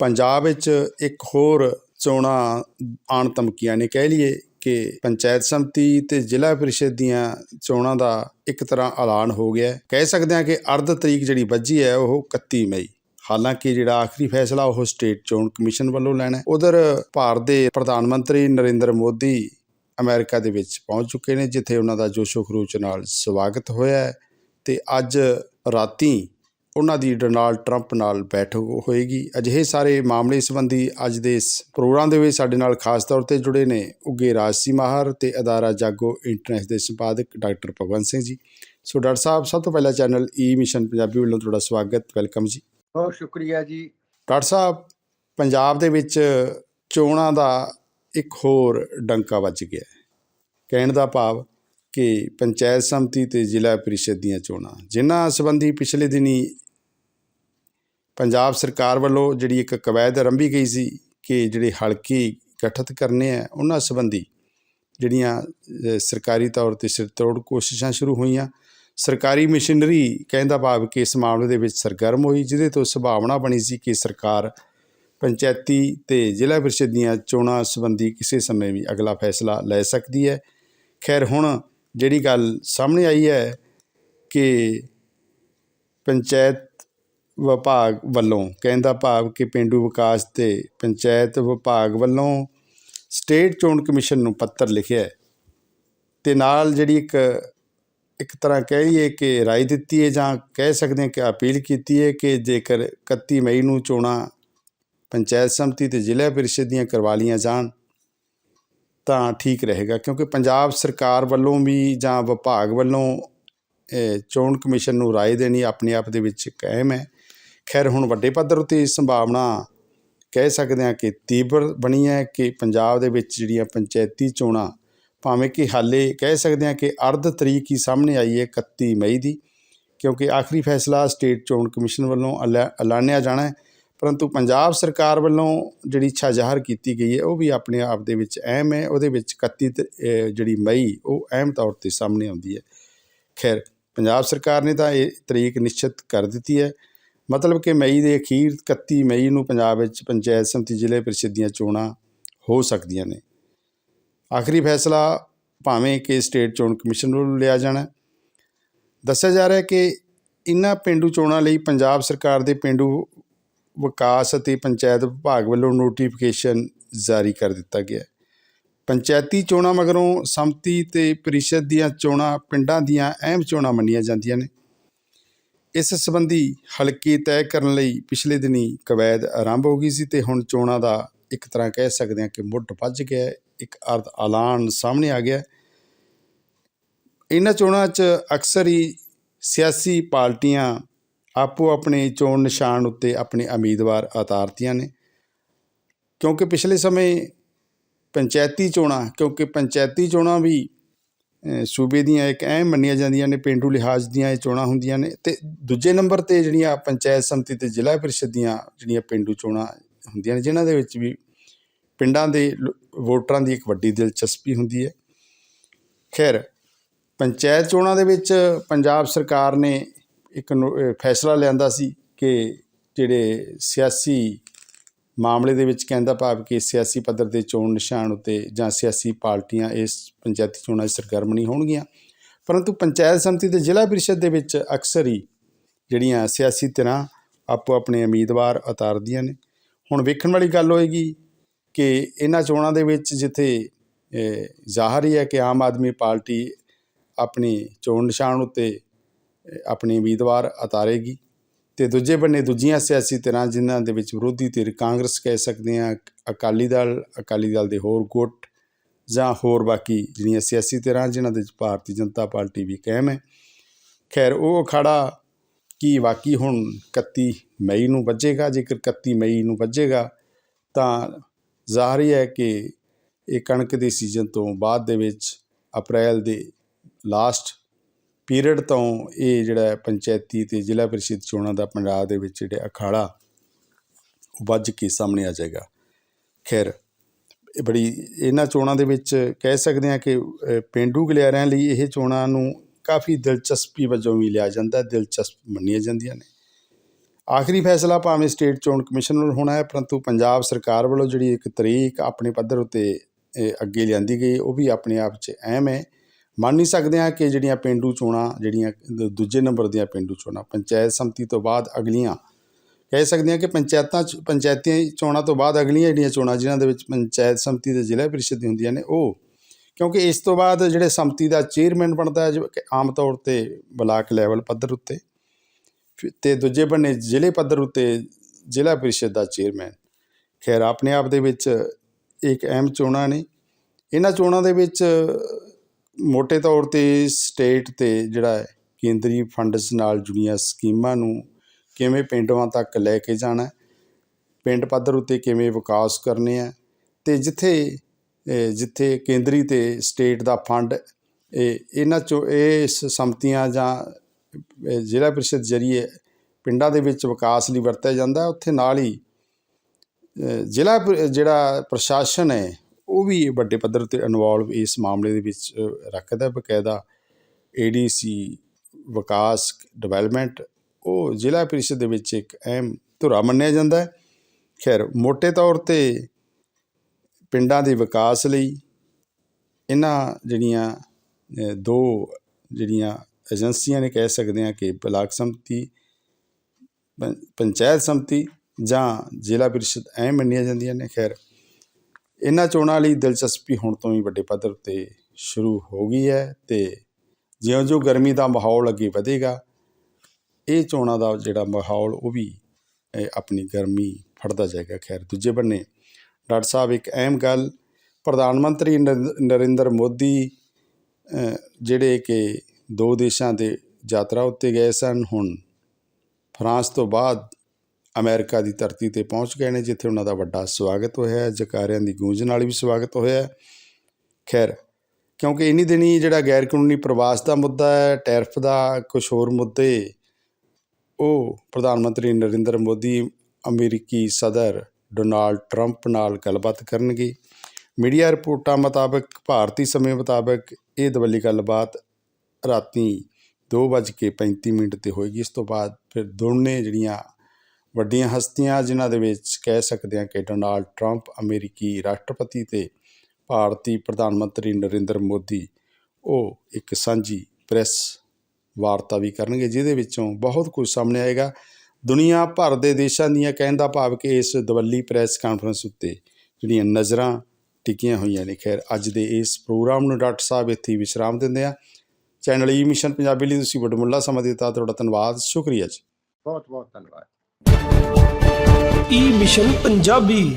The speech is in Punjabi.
ਪੰਜਾਬ ਵਿੱਚ ਇੱਕ ਹੋਰ ਚੋਣਾਂ ਆਣ ਧਮਕੀਆਂ ਨੇ, ਕਹਿ ਲਈਏ ਕਿ ਪੰਚਾਇਤ ਸੰਮਤੀ ਤੇ ਜ਼ਿਲ੍ਹਾ ਪਰਿਸ਼ਦ ਦੀਆਂ ਚੋਣਾਂ ਦਾ ਇੱਕ ਤਰ੍ਹਾਂ ਐਲਾਨ ਹੋ ਗਿਆ। ਕਹਿ ਸਕਦੇ ਹਾਂ ਕਿ ਅਰਧ ਤਰੀਕ ਜਿਹੜੀ ਵੱਜੀ ਹੈ, ਉਹ 31 ਮਈ। ਹਾਲਾਂਕਿ ਜਿਹੜਾ ਆਖਰੀ ਫੈਸਲਾ, ਉਹ ਸਟੇਟ ਚੋਣ ਕਮਿਸ਼ਨ ਵੱਲੋਂ ਲੈਣਾ ਹੈ। ਉਧਰ ਭਾਰਤ ਦੇ ਪ੍ਰਧਾਨ ਮੰਤਰੀ ਨਰਿੰਦਰ ਮੋਦੀ ਅਮਰੀਕਾ ਦੇ ਵਿੱਚ ਪਹੁੰਚ ਚੁੱਕੇ ਨੇ, ਜਿੱਥੇ ਉਹਨਾਂ ਦਾ ਜੋਸ਼ੋ ਖਰੂਚ ਨਾਲ ਸਵਾਗਤ ਹੋਇਆ ਹੈ। ਤੇ ਅੱਜ ਰਾਤੀ ਉਹਨਾਂ ਦੀ ਡੋਨਾਲਡ ਟਰੰਪ ਨਾਲ ਬੈਠਕ ਹੋਏਗੀ। ਅਜਿਹੇ ਸਾਰੇ ਮਾਮਲੇ ਸੰਬੰਧੀ ਅੱਜ ਦੇ ਇਸ ਪ੍ਰੋਗਰਾਮ ਦੇ ਵਿੱਚ ਸਾਡੇ ਨਾਲ ਖਾਸ ਤੌਰ ਤੇ ਜੁੜੇ ਨੇ ਉੱਗੇ ਰਾਜਸੀ ਮਾਹਰ ਤੇ ਅਦਾਰਾ ਜਾਗੋ ਇੰਟਰਨੈਟ ਦੇ ਸੰਪਾਦਕ doctor Bhagwant Singh ji. So doctor ਸਾਹਿਬ ਸਭ ਤੋਂ ਪਹਿਲਾਂ ਚੈਨਲ ਈ ਮਿਸ਼ਨ ਪੰਜਾਬੀ ਵੱਲੋਂ ਤੁਹਾਡਾ ਸਵਾਗਤ ਵੈਲਕਮ ਜੀ। ਬਹੁਤ ਸ਼ੁਕਰੀਆ ਜੀ। ਡਾਕਟਰ ਸਾਹਿਬ ਪੰਜਾਬ ਦੇ ਵਿੱਚ ਚੋਣਾਂ ਦਾ ਇੱਕ ਹੋਰ ਡੰਕਾ ਵੱਜ ਗਿਆ ਹੈ। ਕਹਿਣ ਦਾ ਭਾਵ ਕਿ ਪੰਚਾਇਤ ਸੰਮਤੀ ਤੇ ਜ਼ਿਲ੍ਹਾ ਪ੍ਰੀਸ਼ਦ ਦੀਆਂ ਚੋਣਾਂ। ਜਿਨ੍ਹਾਂ ਸੰਬੰਧੀ ਪਿਛਲੇ ਦਿਨੀ ਪੰਜਾਬ ਸਰਕਾਰ ਵੱਲੋਂ ਜਿਹੜੀ ਇੱਕ ਕਵਾਇਦ ਆਰੰਭੀ ਗਈ ਸੀ ਕਿ ਜਿਹੜੇ ਹਲਕੇ ਗਠਿਤ ਕਰਨੇ ਆ, ਉਹਨਾਂ ਸੰਬੰਧੀ ਜਿਹੜੀਆਂ ਸਰਕਾਰੀ ਤੌਰ ਤੇ ਸਿਰਤੋੜ ਕੋਸ਼ਿਸ਼ਾਂ ਸ਼ੁਰੂ ਹੋਈਆਂ। ਸਰਕਾਰੀ ਮਸ਼ੀਨਰੀ ਕਹਿੰਦਾ ਭਾਵ ਕਿ ਇਸ ਮਾਮਲੇ ਦੇ ਵਿੱਚ ਸਰਗਰਮ ਹੋਈ, ਜਿਹਦੇ ਤੋਂ ਸੰਭਾਵਨਾ ਬਣੀ ਸੀ ਕਿ ਸਰਕਾਰ ਪੰਚਾਇਤੀ ਤੇ ਜ਼ਿਲ੍ਹਾ ਪ੍ਰੀਸ਼ਦ ਦੀਆਂ ਚੋਣਾਂ ਸੰਬੰਧੀ ਕਿਸੇ ਸਮੇਂ ਵੀ ਅਗਲਾ ਫੈਸਲਾ ਲੈ ਸਕਦੀ ਹੈ। ਖੈਰ, ਹੁਣ ਜਿਹੜੀ ਗੱਲ ਸਾਹਮਣੇ ਆਈ ਹੈ ਕਿ ਪੰਚਾਇਤ ਵਿਭਾਗ ਵੱਲੋਂ ਕਹਿੰਦਾ ਭਾਵ ਕਿ ਪਿੰਡੂ ਵਿਕਾਸ ਤੇ ਪੰਚਾਇਤ ਵਿਭਾਗ ਵੱਲੋਂ ਸਟੇਟ ਚੋਣ ਕਮਿਸ਼ਨ ਨੂੰ ਪੱਤਰ ਲਿਖਿਆ ਹੈ। ਤੇ ਨਾਲ ਜਿਹੜੀ ਇੱਕ ਇੱਕ ਤਰ੍ਹਾਂ ਕਹਿ ਲਈਏ ਕਿ ਰਾਏ ਦਿੱਤੀ ਹੈ ਜਾਂ ਕਹਿ ਸਕਦੇ ਹਾਂ ਕਿ ਅਪੀਲ ਕੀਤੀ ਹੈ ਕਿ ਜੇਕਰ 31 ਮਈ ਨੂੰ ਚੋਣਾਂ ਪੰਚਾਇਤ ਸਮਿਤੀ ਤੇ ਜ਼ਿਲ੍ਹਾ ਪਰਿਸ਼ਦ ਦੀਆਂ ਕਰਵਾ ਲਈਆਂ ਜਾਣ ਤਾਂ ਠੀਕ ਰਹੇਗਾ, ਕਿਉਂਕਿ ਪੰਜਾਬ ਸਰਕਾਰ ਵੱਲੋਂ ਵੀ ਜਾਂ ਵਿਭਾਗ ਵੱਲੋਂ ਚੋਣ ਕਮਿਸ਼ਨ ਨੂੰ ਰਾਏ ਦੇਣੀ ਆਪਣੇ ਆਪ ਦੇ ਵਿੱਚ ਕਾਇਮ ਹੈ। ਖੈਰ, ਹੁਣ ਵੱਡੇ ਪੱਧਰ ਉਤੇ ਇਸ ਸੰਭਾਵਨਾ ਕਹਿ ਸਕਦੇ ਹਾਂ ਕਿ ਤੀਬਰ ਬਣੀ ਹੈ ਕਿ ਪੰਜਾਬ ਦੇ ਵਿੱਚ ਜਿਹੜੀਆਂ ਪੰਚਾਇਤੀ ਚੋਣਾਂ ਭਾਵੇਂ ਕਿ ਹਾਲੇ ਕਹਿ ਸਕਦੇ ਹਾਂ ਕਿ ਅਰਧ ਤਰੀਕ ਹੀ ਸਾਹਮਣੇ ਆਈ ਹੈ 31 ਮਈ ਦੀ, ਕਿਉਂਕਿ ਆਖਰੀ ਫੈਸਲਾ ਸਟੇਟ ਚੋਣ ਕਮਿਸ਼ਨ ਵੱਲੋਂ ਐਲਾ- ਐਲਾਨਿਆ ਜਾਣਾ ਹੈ। ਪਰੰਤੂ ਪੰਜਾਬ ਸਰਕਾਰ ਵੱਲੋਂ ਜਿਹੜੀ ਇੱਛਾ ਜ਼ਾਹਰ ਕੀਤੀ ਗਈ ਹੈ, ਉਹ ਵੀ ਆਪਣੇ ਆਪ ਦੇ ਵਿੱਚ ਅਹਿਮ ਹੈ, ਉਹਦੇ ਵਿੱਚ 31 ਤ- ਜਿਹੜੀ ਮਈ, ਉਹ ਅਹਿਮ ਤੌਰ ਤੇ ਸਾਹਮਣੇ ਆਉਂਦੀ ਹੈ। ਖੈਰ, ਪੰਜਾਬ ਸਰਕਾਰ ਨੇ ਤਾਂ ਇਹ ਤਰੀਕ ਨਿਸ਼ਚਿਤ ਕਰ ਦਿੱਤੀ ਹੈ। ਮਤਲਬ ਕਿ ਮਈ ਦੇ ਅਖੀਰ 31 ਮਈ ਨੂੰ ਪੰਜਾਬ ਵਿੱਚ ਪੰਚਾਇਤ ਸਮਿਤੀ ਜ਼ਿਲ੍ਹੇ ਪ੍ਰੀਸ਼ਦ ਦੀਆਂ ਚੋਣਾਂ ਹੋ ਸਕਦੀਆਂ ਨੇ। ਆਖਰੀ ਫੈਸਲਾ ਭਾਵੇਂ ਕਿ ਸਟੇਟ ਚੋਣ ਕਮਿਸ਼ਨ ਵੱਲੋਂ ਲਿਆ ਜਾਣਾ ਦੱਸਿਆ ਜਾ ਰਿਹਾ ਹੈ ਕਿ ਇਨ੍ਹਾਂ ਪਿੰਡੂ ਚੋਣਾਂ ਲਈ ਪੰਜਾਬ ਸਰਕਾਰ ਦੇ ਪਿੰਡੂ ਵਿਕਾਸ ਅਤੇ ਪੰਚਾਇਤ ਵਿਭਾਗ ਵੱਲੋਂ ਨੋਟੀਫਿਕੇਸ਼ਨ ਜਾਰੀ ਕਰ ਦਿੱਤਾ ਗਿਆ ਪੰਚਾਇਤੀ ਚੋਣਾਂ ਮਗਰੋਂ ਸੰਮਤੀ ਤੇ ਪਰਿਸ਼ਦ ਦੀਆਂ ਚੋਣਾਂ ਪਿੰਡਾਂ ਦੀਆਂ ਅਹਿਮ ਚੋਣਾਂ ਮੰਨੀਆਂ ਜਾਂਦੀਆਂ ਨੇ। ਇਸ ਸੰਬੰਧੀ ਹਲਕੇ ਤੈਅ ਕਰਨ ਲਈ ਪਿਛਲੇ ਦਿਨੀ ਕਵੈਦ ਆਰੰਭ ਹੋ ਗਈ ਸੀ ਤੇ ਹੁਣ ਚੋਣਾਂ ਦਾ ਇੱਕ ਤਰ੍ਹਾਂ ਕਹਿ ਸਕਦੇ ਹਾਂ ਕਿ ਮੁੱਢ ਵੱਜ ਗਿਆ ਇੱਕ ਅਰਧ ਐਲਾਨ ਸਾਹਮਣੇ ਆ ਗਿਆ ਇਹਨਾਂ ਚੋਣਾਂ 'ਚ ਅਕਸਰ ਹੀ ਸਿਆਸੀ ਪਾਰਟੀਆਂ ਆਪੋ ਆਪਣੇ ਚੋਣ ਨਿਸ਼ਾਨ ਉੱਤੇ ਆਪਣੇ ਉਮੀਦਵਾਰ ਉਤਾਰਤੀਆਂ ਨੇ। ਕਿਉਂਕਿ ਪਿਛਲੇ ਸਮੇਂ ਪੰਚਾਇਤੀ ਚੋਣਾਂ, ਕਿਉਂਕਿ ਪੰਚਾਇਤੀ ਚੋਣਾਂ ਵੀ ਸੂਬੇ ਦੀਆਂ ਇੱਕ ਅਹਿਮ ਮੰਨੀਆਂ ਜਾਂਦੀਆਂ ਨੇ, ਪਿੰਡੂ ਲਿਹਾਜ਼ ਦੀਆਂ ਇਹ ਚੋਣਾਂ ਹੁੰਦੀਆਂ ਨੇ ਤੇ ਦੂਜੇ ਨੰਬਰ ਤੇ ਜਿਹੜੀਆਂ ਪੰਚਾਇਤ ਸਮਿਤੀ ਤੇ ਜ਼ਿਲ੍ਹਾ ਪਰਿਸ਼ਦ ਦੀਆਂ ਜਿਹੜੀਆਂ ਪਿੰਡੂ ਚੋਣਾਂ ਹੁੰਦੀਆਂ ਨੇ, ਜਿਨ੍ਹਾਂ ਦੇ ਵਿੱਚ ਵੀ ਪਿੰਡਾਂ ਦੇ ਵੋਟਰਾਂ ਦੀ ਇੱਕ ਵੱਡੀ ਦਿਲਚਸਪੀ ਹੁੰਦੀ ਹੈ। ਖੈਰ, ਪੰਚਾਇਤ ਚੋਣਾਂ ਦੇ ਵਿੱਚ ਪੰਜਾਬ ਸਰਕਾਰ ਨੇ ਇੱਕ ਨੋ- ਫੈਸਲਾ ਲਿਆਂਦਾ ਸੀ ਕਿ ਜਿਹੜੇ ਸਿਆਸੀ ਮਾਮਲੇ ਦੇ ਵਿੱਚ ਕਹਿੰਦਾ ਭਾਵ ਕਿ ਸਿਆਸੀ ਪੱਧਰ ਦੇ ਚੋਣ ਨਿਸ਼ਾਨ ਉੱਤੇ ਜਾਂ ਸਿਆਸੀ ਪਾਰਟੀਆਂ ਇਸ ਪੰਚਾਇਤੀ ਚੋਣਾਂ 'ਚ ਸਰਗਰਮ ਨਹੀਂ ਹੋਣਗੀਆਂ। ਪਰੰਤੂ ਪੰਚਾਇਤ ਸਮਿਤੀ ਤੇ ਜ਼ਿਲ੍ਹਾ ਪ੍ਰੀਸ਼ਦ ਦੇ ਵਿੱਚ ਅਕਸਰ ਹੀ ਜਿਹੜੀਆਂ ਸਿਆਸੀ ਧਿਰਾਂ ਆਪੋ ਆਪਣੇ ਉਮੀਦਵਾਰ ਉਤਾਰਦੀਆਂ ਨੇ। ਹੁਣ ਵੇਖਣ ਵਾਲੀ ਗੱਲ ਹੋਏਗੀ ਕਿ ਇਹਨਾਂ ਚੋਣਾਂ ਦੇ ਵਿੱਚ ਜਿੱਥੇ ਜ਼ਾਹਰ ਹੀ ਹੈ ਕਿ ਆਮ ਆਦਮੀ ਪਾਰਟੀ ਆਪਣੀ ਚੋਣ ਨਿਸ਼ਾਨ ਉੱਤੇ ਆਪਣੇ ਉਮੀਦਵਾਰ ਉਤਾਰੇਗੀ ਤੇ ਦੂਜੇ ਬੰਨੇ ਦੂਜੀਆਂ ਸਿਆਸੀ ਧਿਰਾਂ ਜਿਨ੍ਹਾਂ ਦੇ ਵਿੱਚ ਵਿਰੋਧੀ ਧਿਰ ਕਾਂਗਰਸ ਕਹਿ ਸਕਦੇ ਹਾਂ, ਅਕਾਲੀ ਦਲ ਅਕਾਲੀ ਦਲ ਦੇ ਹੋਰ ਗੁੱਟ ਜਾਂ ਹੋਰ ਬਾਕੀ ਜਿਹੜੀਆਂ ਸਿਆਸੀ ਧਿਰਾਂ ਜਿਨ੍ਹਾਂ ਦੇ ਵਿੱਚ ਭਾਰਤੀ ਜਨਤਾ ਪਾਰਟੀ ਵੀ ਕਾਇਮ ਹੈ। ਖੈਰ, ਉਹ ਅਖਾੜਾ ਕੀ ਵਾਕਈ ਹੁਣ 31 ਮਈ ਨੂੰ ਵੱਜੇਗਾ, ਜੇਕਰ 31 ਮਈ ਨੂੰ ਵੱਜੇਗਾ, ਤਾਂ ਜ਼ਾਹਰ ਹੀ ਹੈ ਕਿ ਇਹ ਕਣਕ ਦੇ ਸੀਜ਼ਨ ਤੋਂ ਬਾਅਦ ਦੇ ਵਿੱਚ ਅਪ੍ਰੈਲ ਦੇ ਲਾਸਟ ਪੀਰੀਅਡ ਤੋਂ ਇਹ ਜਿਹੜਾ ਪੰਚਾਇਤੀ ਤੇ ਜ਼ਿਲ੍ਹਾ ਪ੍ਰੀਸ਼ਦ ਚੋਣਾਂ ਦਾ ਪੰਜਾਬ ਦੇ ਵਿੱਚ ਜਿਹੜਾ ਅਖਾੜਾ ਉਹ ਵੱਜ ਕੇ ਸਾਹਮਣੇ ਆ ਜਾਏਗਾ। ਖੈਰ ਇਹ ਬੜੀ ਇਹਨਾਂ ਚੋਣਾਂ ਦੇ ਵਿੱਚ ਕਹਿ ਸਕਦੇ ਹਾਂ ਕਿ ਅ, ਪੇਂਡੂ ਗਲਿਆਰਿਆਂ ਲਈ ਇਹ ਚੋਣਾਂ ਨੂੰ ਕਾਫੀ ਦਿਲਚਸਪੀ ਵਜੋਂ ਵੀ ਲਿਆ ਜਾਂਦਾ ਦਿਲਚਸਪ ਮੰਨੀਆਂ ਜਾਂਦੀਆਂ ਨੇ। ਆਖਰੀ ਫੈਸਲਾ ਭਾਵੇਂ ਸਟੇਟ ਚੋਣ ਕਮਿਸ਼ਨ ਵੱਲੋਂ ਹੋਣਾ ਹੈ ਪਰੰਤੂ ਪੰਜਾਬ ਸਰਕਾਰ ਵੱਲੋਂ ਜਿਹੜੀ ਇੱਕ ਤਰੀਕ ਆਪਣੇ ਪੱਧਰ ਉੱਤੇ ਅੱਗੇ ਲਿਆਂਦੀ ਗਈ ਉਹ ਵੀ ਆਪਣੇ ਆਪ 'ਚ ਅਹਿਮ ਹੈ। ਮੰਨ ਨਹੀਂ ਸਕਦੇ ਹਾਂ ਕਿ ਜਿਹੜੀਆਂ ਪਿੰਡੂ ਚੋਣਾਂ, ਜਿਹੜੀਆਂ ਦੂਜੇ ਨੰਬਰ ਦੀਆਂ ਪਿੰਡੂ ਚੋਣਾਂ, ਪੰਚਾਇਤ ਸੰਮਤੀ ਤੋਂ ਬਾਅਦ ਅਗਲੀਆਂ। ਕਹਿ ਸਕਦੇ ਹਾਂ ਕਿ ਪੰਚਾਇਤਾਂ 'ਚ, ਪੰਚਾਇਤੀ ਚੋਣਾਂ ਤੋਂ ਬਾਅਦ ਅਗਲੀਆਂ ਜਿਹੜੀਆਂ ਚੋਣਾਂ, ਜਿਨ੍ਹਾਂ ਦੇ ਵਿੱਚ ਪੰਚਾਇਤ ਸੰਮਤੀ ਤੇ ਜ਼ਿਲ੍ਹਾ ਪ੍ਰੀਸ਼ਦ ਦੀਆਂ ਹੁੰਦੀਆਂ ਨੇ, ਉਹ। ਕਿਉਂਕਿ ਇਸ ਤੋਂ ਬਾਅਦ ਜਿਹੜੇ ਸੰਮਤੀ ਦਾ ਚੇਅਰਮੈਨ ਬਣਦਾ ਹੈ ਆਮ ਤੌਰ ਤੇ ਬਲਾਕ ਲੈਵਲ ਪੱਧਰ ਉੱਤੇ, ਫਿਰ- ਤੇ ਦੂਜੇ ਬੰਨੇ ਜ਼ਿਲ੍ਹੇ ਪੱਧਰ ਉੱਤੇ ਜ਼ਿਲ੍ਹਾ ਪ੍ਰੀਸ਼ਦ ਦਾ ਚੇਅਰਮੈਨ। ਖੈਰ, ਆਪਣੇ ਆਪ ਦੇ ਵਿੱਚ ਇੱਕ ਅਹਿਮ ਚੋਣਾਂ ਨੇ। ਇਹਨਾਂ ਚੋਣਾਂ ਦੇ ਵਿੱਚ ਮੋٹے ਤੌਰ ਤੇ ਸਟੇਟ ਤੇ ਜਿਹੜਾ ਹੈ, ਕੇਂਦਰੀ ਫੰਡਸ ਨਾਲ ਜੁੜੀਆਂ ਸਕੀਮਾਂ ਨੂੰ ਕਿਵੇਂ ਪਿੰਡਾਂ ਤੱਕ ਲੈ ਕੇ ਜਾਣਾ ਪਿੰਡ ਪੱਧਰ ਉੱਤੇ ਕਿਵੇਂ ਵਿਕਾਸ ਕਰਨੇ ਆ ਤੇ ਜਿੱਥੇ ਜਿੱਥੇ ਕੇਂਦਰੀ ਤੇ ਸਟੇਟ ਦਾ ਫੰਡ, ਇਹ, ਇਹਨਾਂ ਚੋਂ ਇਹ ਸ- ਸੰਮਤੀਆਂ ਜਾਂ ਜ਼ਿਲ੍ਹਾ ਪ੍ਰੀਸ਼ਦ ਜਰੀਏ ਪਿੰਡਾਂ ਦੇ ਵਿੱਚ ਵਿਕਾਸ ਲਈ ਵਰਤਿਆ ਜਾਂਦਾ, ਉੱਥੇ ਨਾਲ ਹੀ ਜ਼ਿਲ੍ਹਾ ਜਿਹੜਾ ਪ੍ਰਸ਼ਾਸਨ ਹੈ ਉਹ ਵੀ ਵੱਡੇ ਪੱਧਰ ਤੇ ਇਨਵੋਲਵ ਇਸ ਮਾਮਲੇ ਦੇ ਵਿੱਚ ਅਹ, ਰੱਖਦਾ ਹੈ। ਬਕਾਇਦਾ ਏਡੀਸੀ ਵਿਕਾਸ ਡਿਵੈਲਪਮੈਂਟ ਉਹ ਜ਼ਿਲ੍ਹਾ ਪ੍ਰੀਸ਼ਦ ਦੇ ਵਿੱਚ ਇੱਕ ਅਹਿਮ ਧੁਰਾ ਮੰਨਿਆ ਜਾਂਦਾ ਹੈ ਖੈਰ ਮੋٹے ਤੌਰ ਤੇ ਪਿੰਡਾਂ ਦੇ ਵਿਕਾਸ ਲਈ ਇਹਨਾਂ ਜਿਹੜੀਆਂ ਦੋ ਜਿਹੜੀਆਂ ਏਜੰਸੀਆਂ ਨੇ ਕਹਿ ਸਕਦੇ ਹਾਂ ਕਿ ਬਲਾਕ ਸੰਮਤੀ ਪੰਚਾਇਤ ਸੰਮਤੀ ਜਾਂ ਜ਼ਿਲ੍ਹਾ ਪ੍ਰੀਸ਼ਦ ਐਂ ਮੰਨੀਆਂ ਜਾਂਦੀਆਂ ਨੇ ਖੈਰ ਇਹਨਾਂ ਚੋਣਾਂ ਲਈ ਦਿਲਚਸਪੀ ਹੁਣ ਤੋਂ ਹੀ ਵੱਡੇ ਪੱਧਰ ਤੇ ਸ਼ੁਰੂ ਹੋ ਗਈ ਹੈ ਤੇ ਜਿਉਂ-ਜਿਉਂ ਗਰਮੀ ਦਾ ਮਾਹੌਲ ਅੱਗੇ ਵਧੇਗਾ, ਇਹ ਚੋਣਾਂ ਦਾ ਜਿਹੜਾ ਮਾਹੌਲ ਉਹ ਵੀ ਆਪਣੀ ਗਰਮੀ ਫੜਦਾ ਜਾਏਗਾ। ਖੈਰ, ਦੂਜੇ ਬੰਨੇ ਡਾਕਟਰ ਸਾਹਿਬ, ਇੱਕ ਅਹਿਮ ਗੱਲ, ਪ੍ਰਧਾਨ ਮੰਤਰੀ ਨਰਿੰ- ਨਰਿੰਦਰ ਮੋਦੀ ਜਿਹੜੇ ਕਿ ਦੋ ਦੇਸ਼ਾਂ ਦੇ ਯਾਤਰਾ ਉੱਤੇ ਗਏ ਸਨ, ਹੁਣ ਫਰਾਂਸ ਤੋਂ ਬਾਅਦ ਅਮਰੀਕਾ ਦੀ ਧਰਤੀ ਤੇ ਪਹੁੰਚ ਗਏ ਨੇ, ਜਿੱਥੇ ਉਹਨਾਂ ਦਾ ਵੱਡਾ ਸਵਾਗਤ ਹੋਇਆ ਹੈ, ਜਕਾਰਿਆਂ ਦੀ ਗੂੰਜ ਨਾਲ ਵੀ ਸਵਾਗਤ ਹੋਇਆ ਖੈਰ, ਕਿਉਂਕਿ ਇਨੀ ਦਿਨੀ ਜਿਹੜਾ ਗੈਰ ਕਾਨੂੰਨੀ ਪ੍ਰਵਾਸ ਦਾ ਮੁੱਦਾ ਹੈ, ਟੈਰਫ ਦਾ ਕੁਝ ਹੋਰ ਮੁੱਦੇ, ਉਹ ਪ੍ਰਧਾਨ ਮੰਤਰੀ ਨਰਿੰਦਰ ਮੋਦੀ, ਅਮਰੀਕੀ ਸਦਰ ਡੋਨਾਲਡ ਟਰੰਪ ਨਾਲ ਗੱਲਬਾਤ ਕਰਨਗੇ। ਮੀਡੀਆ ਰਿਪੋਰਟਾਂ ਮੁਤਾਬਕ, ਭਾਰਤੀ ਸਮੇਂ ਮੁਤਾਬਕ ਇਹ ਦਵੱਲੀ ਗੱਲਬਾਤ ਰਾਤੀ 2:35 ਮਿੰਟ ਤੇ ਹੋਏਗੀ। ਇਸ ਤੋਂ ਬਾਅਦ ਫਿਰ ਦੋਨੇ ਜਿਹੜੀਆਂ ਵੱਡੀਆਂ ਹਸਤੀਆਂ ਜਿਨ੍ਹਾਂ ਦੇ ਵਿੱਚ ਕਹਿ ਸਕਦੇ ਹਾਂ ਕਿ ਡੋਨਾਲਡ ਟਰੰਪ ਅਮਰੀਕੀ ਰਾਸ਼ਟਰਪਤੀ ਤੇ ਭਾਰਤੀ ਪ੍ਰਧਾਨ ਮੰਤਰੀ ਨਰਿੰਦਰ ਮੋਦੀ ਉਹ ਇੱਕ ਸਾਂਝੀ ਪ੍ਰੈਸ ਵਾਰਤਾ ਵੀ ਕਰਨਗੇ, ਜਿਹਦੇ ਵਿੱਚੋਂ ਬਹੁਤ ਕੁਝ ਸਾਹਮਣੇ ਆਏਗਾ। ਦੁਨੀਆ ਭਰ ਦੇ ਦੇਸ਼ਾਂ ਦੀਆਂ ਕਹਿਣ ਦਾ ਭਾਵ ਕਿ ਇਸ ਦਵੱਲੀ ਪ੍ਰੈਸ ਕਾਨਫਰੰਸ ਉੱਤੇ ਜਿਹੜੀਆਂ ਨਜ਼ਰਾਂ ਟਿਕੀਆਂ ਹੋਈਆਂ ਨੇ, ਖੈਰ ਅੱਜ ਦੇ ਇਸ ਪ੍ਰੋਗਰਾਮ ਨੂੰ ਡਾਕਟਰ ਸਾਹਿਬ ਇੱਥੇ ਹੀ ਵਿਸ਼ਰਾਮ ਦਿੰਦੇ ਆ। Channel e E mission Punjabi ਲਈ ਤੁਸੀਂ ਵੱਡਮੁੱਲਾ ਸਮਾਂ ਦਿੱਤਾ ਤੁਹਾਡਾ ਧੰਨਵਾਦ, ਸ਼ੁਕਰੀਆ ਜੀ। ਬਹੁਤ ਬਹੁਤ ਧੰਨਵਾਦ। ਈ ਮਿਸ਼ਨ ਪੰਜਾਬੀ